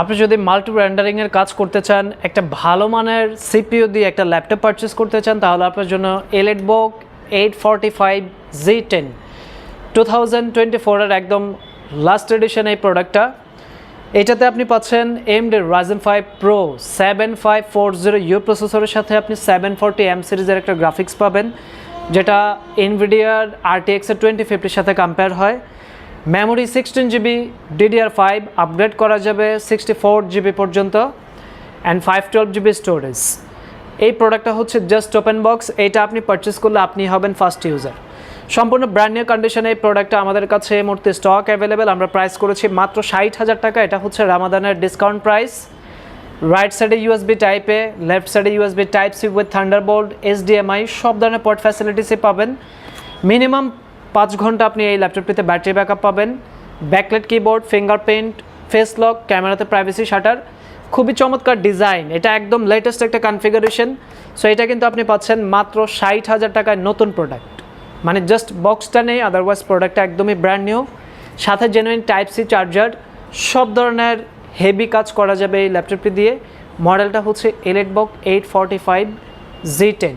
আপনি যদি মাল্টি রেন্ডারিংয়ের কাজ করতে চান, একটা ভালো মানের সিপিইউ দিয়ে একটা ল্যাপটপ পারচেস করতে চান, তাহলে আপনার জন্য EliteBook eight forty five G ten two thousand twenty ফোরের একদম লাস্ট এডিশন এই প্রোডাক্টটা এটাতে আপনি পাচ্ছেন AMD Ryzen five pro seven five four zero U প্রসেসরের সাথে আপনি সেভেন ফোরটি এম সিরিজের একটা গ্রাফিক্স পাবেন, যেটা এনভিডিয়ার আরটিএক্সের টোয়েন্টি ফিফটির সাথে কম্পেয়ার হয়। Memory sixteen GB DDR five upgrade করা যাবে সিক্সটি ফোর জিবি পর্যন্ত and five twelve GB storage এই প্রোডাক্টটা হচ্ছে জাস্ট ওপেন বক্স এটা আপনি পারচেস করলে আপনি হবেন ফার্স্ট ইউজার সম্পূর্ণ ব্র্যান্ড নিউ কন্ডিশনে এই প্রোডাক্টটা আমাদের কাছে এই মুহূর্তে স্টক অ্যাভেলেবেল আমরা প্রাইস করেছি মাত্র ষাট হাজার টাকা, এটা হচ্ছে রামাদানের ডিসকাউন্ট প্রাইস রাইট সাইডে ইউএসবি টাইপে লেফট সাইডে USB type C with thunderbolt HDMI সব ধরনের পোর্ট ফ্যাসিলিটিসই পাবেন। মিনিমাম পাঁচ ঘণ্টা আপনি এই ল্যাপটপটিতে ব্যাটারি ব্যাকআপ পাবেন। Backlit keyboard fingerprint face lock ক্যামেরাতে প্রাইভেসি শাটার খুবই চমৎকার ডিজাইন এটা একদম লেটেস্ট একটা কনফিগারেশন সো এটা কিন্তু আপনি পাচ্ছেন মাত্র ষাট হাজার টাকায় নতুন প্রোডাক্ট মানে জাস্ট বক্সটা নেই আদারওয়াইজ প্রোডাক্টটা একদমই ব্র্যান্ড নিউ সাথে জেনুইন টাইপ সি চার্জার সব ধরনের হেভি কাজ করা যাবে এই ল্যাপটপটি দিয়ে। মডেলটা হচ্ছে EliteBook eight forty five G ten